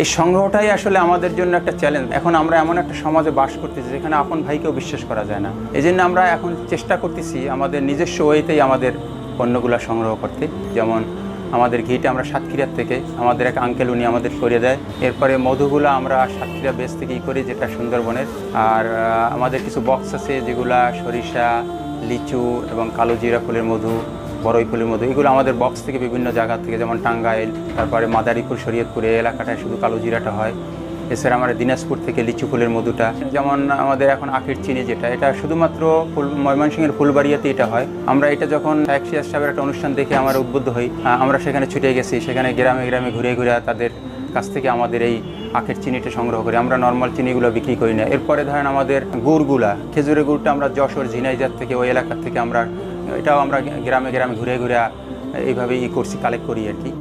এই সংগ্রহটাই আসলে আমাদের জন্য একটা চ্যালেঞ্জ এখন আমরা এমন একটা সমাজে বাস করতেছি যেখানে আপন ভাইকেও বিশ্বাস করা যায় না। এই জন্য আমরা এখন চেষ্টা করতেছি আমাদের নিজস্ব ওয়েতেই আমাদের পণ্যগুলো সংগ্রহ করতে। যেমন আমাদের ঘিটা আমরা সাতক্ষীরার থেকে, আমাদের এক আঙ্কেল উনি আমাদের করে দেয়। এরপরে মধুগুলো আমরা সাতক্ষীরা বেস থেকেই করি যেটা সুন্দরবনের। আর আমাদের কিছু বক্স আছে যেগুলা সরিষা, লিচু এবং কালো জিরা ফুলের মধু বড়ই ফুলের মধু এগুলো আমাদের বক্স থেকে বিভিন্ন জায়গা থেকে, যেমন টাঙ্গাইল, তারপরে মাদারীপুর, শরীয়তপুর, এই এলাকাটায় শুধু কালো জিরাটা হয়। এছাড়া আমরা দিনাজপুর থেকে লিচু ফুলের মধুটা, যেমন আমাদের এখন আখের চিনি যেটা, এটা শুধুমাত্র ফুল, ময়মনসিংহের ফুলবাড়িয়াতে এটা হয়। আমরা এটা যখন শাহেক সিয়াজ সাহেবের একটা অনুষ্ঠান দেখে আমরা উদ্বুদ্ধ হই আমরা সেখানে ছুটে গেছি, সেখানে গ্রামে গ্রামে ঘুরে ঘুরে তাদের কাছ থেকে আমাদের এই আখের চিনিটা সংগ্রহ করি। আমরা নর্মাল চিনিগুলো বিক্রি করি না। এরপরে ধরেন আমাদের গুড়গুলা, খেজুরের গুড়টা আমরা যশোর ঝিনাইজার থেকে ওই এলাকার থেকে আমরা এটাও আমরা গ্রামে গ্রামে ঘুরে ঘুরে এইভাবে করছি কালেক্ট করি আর কি।